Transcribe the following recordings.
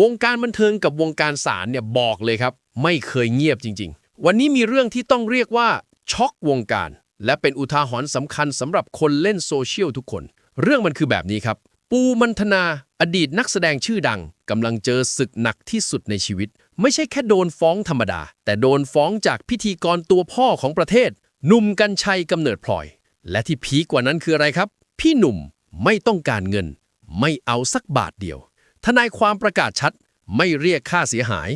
วงการบันเทิงกับวงการศาลเนี่ยบอกเลยครับ ไม่เคยเงียบจริง ๆ วันนี้มีเรื่องที่ต้องเรียกว่าช็อกวงการ และเป็นอุทาหรณ์สำคัญสำหรับคนเล่นโซเชียลทุกคน เรื่องมันคือแบบนี้ครับ ปูมันธนาอดีตนักแสดงชื่อดังกำลังเจอศึกหนักที่สุดในชีวิต ไม่ใช่แค่โดนฟ้องธรรมดา แต่โดนฟ้องจากพิธีกรตัวพ่อของประเทศ หนุ่มกัญชัยกำเนิดพลอย และที่พีคกว่านั้นคืออะไรครับ พี่หนุ่มไม่ต้องการเงิน ไม่เอาสักบาทเดียว ทนายความประกาศชัดไม่เรียกค่าเสียหาย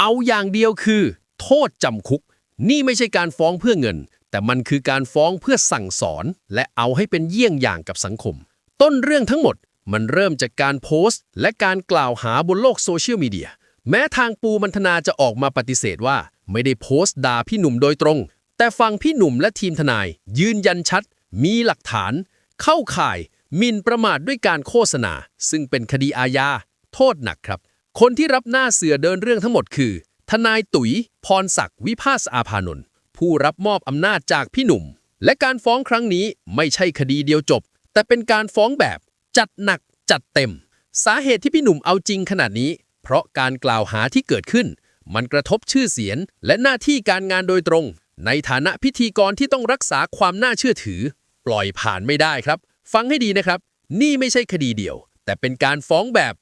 เอาอย่างเดียวคือ โทษจำคุก นี่ไม่ใช่การฟ้องเพื่อเงิน แต่มันคือการฟ้องเพื่อสั่งสอน และเอาให้เป็นเยี่ยงอย่างกับสังคม ต้นเรื่องทั้งหมดมันเริ่มจากการโพสต์ และการกล่าวหาบนโลกโซเชียลมีเดีย แม้ทางปูมันธนาจะออกมาปฏิเสธว่า ไม่ได้โพสต์ด่าพี่หนุ่มโดยตรง แต่ฟังพี่หนุ่มและทีมทนาย ยืนยันชัด มีหลักฐาน เข้าข่ายมินประมาทด้วยการโฆษณา ซึ่งเป็นคดีอาญา โทษหนักครับ คนที่รับหน้าเสือเดินเรื่องทั้งหมดคือ ทนายตุ๋ย พรศักดิ์วิภาสอาภานนท์ผู้รับมอบอำนาจจากพี่หนุ่ม และการฟ้องครั้งนี้ไม่ใช่คดีเดียวจบ แต่เป็นการฟ้องแบบจัดหนักจัดเต็ม สาเหตุที่พี่หนุ่มเอาจริงขนาดนี้ เพราะการกล่าวหาที่เกิดขึ้น มันกระทบชื่อเสียง และหน้าที่การงานโดยตรง ในฐานะพิธีกรที่ต้องรักษาความน่าเชื่อถือ ปล่อยผ่านไม่ได้ครับ ฟังให้ดีนะครับ นี่ไม่ใช่คดีเดียว แต่เป็นการฟ้องแบบ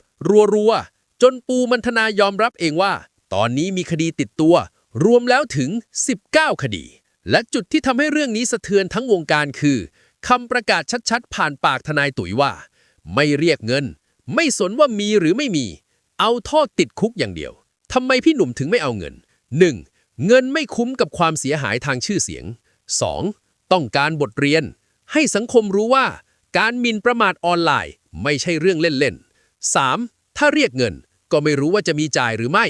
รัวๆ จนปูมันธนายอมรับเองว่า ตอนนี้มีคดีติดตัว รวมแล้วถึง 19 คดี และจุดที่ทำให้เรื่องนี้สะเทือนทั้งวงการคือคำประกาศชัดๆ ผ่านปากทนายตุ๋ยว่า ไม่เรียกเงิน ไม่สนว่ามีหรือไม่มี เอาโทษติดคุกอย่างเดียวทำไมพี่หนุ่มถึงไม่เอาเงิน 1. เงินไม่คุ้มกับความเสียหายทางชื่อเสียง 2. ต้องการบทเรียน ให้สังคมรู้ว่า การมินประมาทออนไลน์ ไม่ใช่เรื่องเล่นๆ 3. ถ้าเรียกเงินก็ไม่รู้ว่าจะมีจ่ายหรือไม่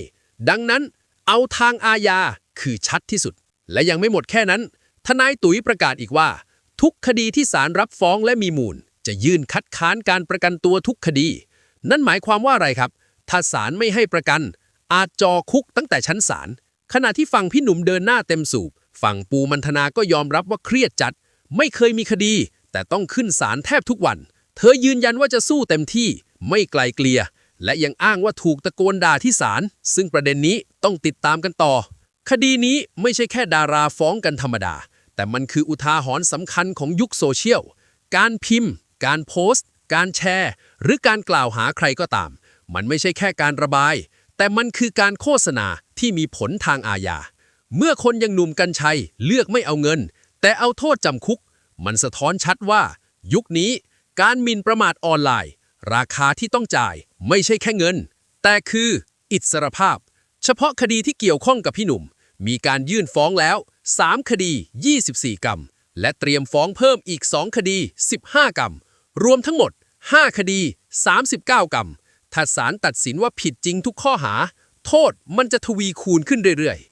ดังนั้นเอาทางอาญาคือชัดที่สุด และยังไม่หมดแค่นั้น ทนายตุ๋ยประกาศอีกว่า ทุกคดีที่ศาลรับฟ้องและมีมูล จะยื่นคัดค้านการประกันตัวทุกคดี นั่นหมายความว่าอะไรครับ ถ้าศาลไม่ให้ประกัน อาจจอคุกตั้งแต่ชั้นศาลขณะที่ฝั่งพี่หนุ่มเดินหน้าเต็มสูบฝั่งปูมันธนาก็ยอมรับว่าเครียดจัด ไม่เคยมีคดี แต่ต้องขึ้นศาลแทบทุกวัน เธอยืนยันว่าจะสู้เต็มที่ ไม่ไกลเกลียและยังอ้างว่าถูกตะโกนด่าที่ศาลซึ่งประเด็นนี้ต้องติดตามกันต่อ คดีนี้ไม่ใช่แค่ดาราฟ้องกันธรรมดา แต่มันคืออุทาหรณ์สำคัญของยุคโซเชียล การพิมพ์ การโพสต์ การแชร์ หรือการกล่าวหาใครก็ตาม มันไม่ใช่แค่การระบาย แต่มันคือการโฆษณาที่มีผลทางอาญาเมื่อคนยังหนุ่มกัญชัยเลือกไม่เอาเงิน แต่เอาโทษจำคุก มันสะท้อนชัดว่า ยุคนี้การหมิ่นประมาทออนไลน์ ราคาที่ต้องจ่ายไม่ใช่แค่เงิน แต่คืออิสรภาพ เฉพาะคดีที่เกี่ยวข้องกับพี่หนุ่ม มีการยื่นฟ้องแล้ว 3 คดี 24 กรรม และเตรียมฟ้องเพิ่มอีก 2 คดี 15 กรรม รวมทั้งหมด 5 คดี 39 กรรม ถ้าศาลตัดสินว่าผิดจริงทุกข้อหา โทษมันจะทวีคูณขึ้นเรื่อยๆ